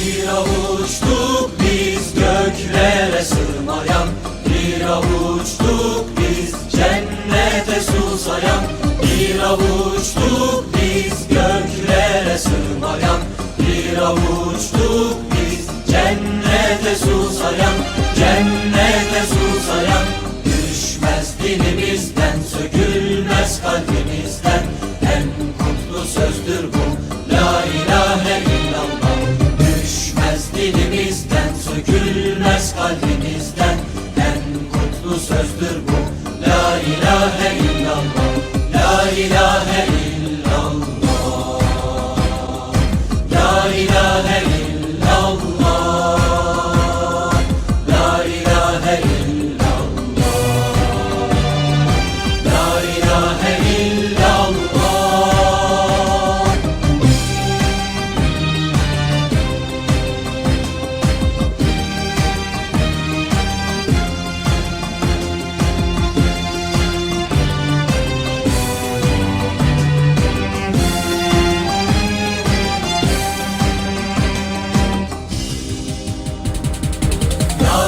Bir avuçtuk biz göklere sığmayan Bir avuçtuk biz cennete susayan Bir avuçtuk biz göklere sığmayan Bir avuçtuk biz cennete susayan Cennete susayan Düşmez dilimizden sökülmez kalbimizden En kutlu sözdür bu sözdür bu. La ilahe illallah La ilahe illallah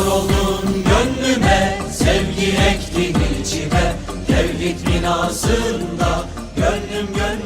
Yar oldun gönlüme, sevgi ektin içime Tevhid binasında gönlüm gönlünü